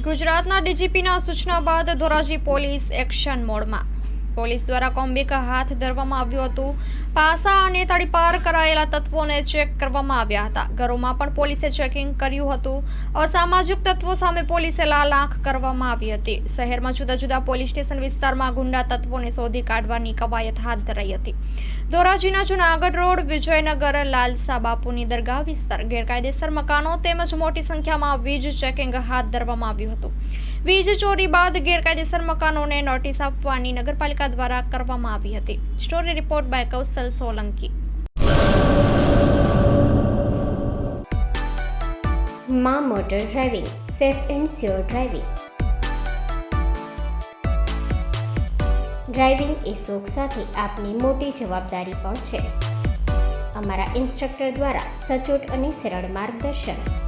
ગુજરાતના ડીજીપીના સૂચના બાદ ધોરાજી પોલીસ એક્શન મોડમાં પોલીસ દ્વારા કોમ્બિક હાથ ધરવામાં આવ્યું હતું. પાસા અને તડીપાર કરાયેલા તત્વોને ચેક કરવામાં આવ્યા હતા. ઘરોમાં પણ પોલીસે ચેકિંગ કર્યું હતું. અસામાજિક તત્વો સામે પોલીસે લાલ આંખ કરવામાં આવી હતી. શહેરમાં જુદા જુદા પોલીસ સ્ટેશન વિસ્તારમાં ગુંડા તત્વોને શોધી કાઢવાની કવાયત હાથ ધરાઈ હતી. ધોરાજીના જુનાગઢ રોડ, વિજયનગર, લાલસા બાપુની દરગાહ વિસ્તાર. ગેરકાયદેસર મકાનો તેમજ મોટી સંખ્યામાં વીજ ચેકિંગ હાથ ધરવામાં આવ્યું હતું. વીજ ચોરી બાદ ગેરકાયદેસર મકાનોને નોટિસ આપવાની નગરપાલિકા દ્વારા કરવામાં આવી હતી. Story report by Kaushal Solanki. મા motor driving, safe and sure driving. Driving એ શોખ સાથે આપની મોટી જવાબદારી પણ છે. અમારા ઇન્સ્ટ્રક્ટર દ્વારા સચોટ અને સરળ માર્ગદર્શન.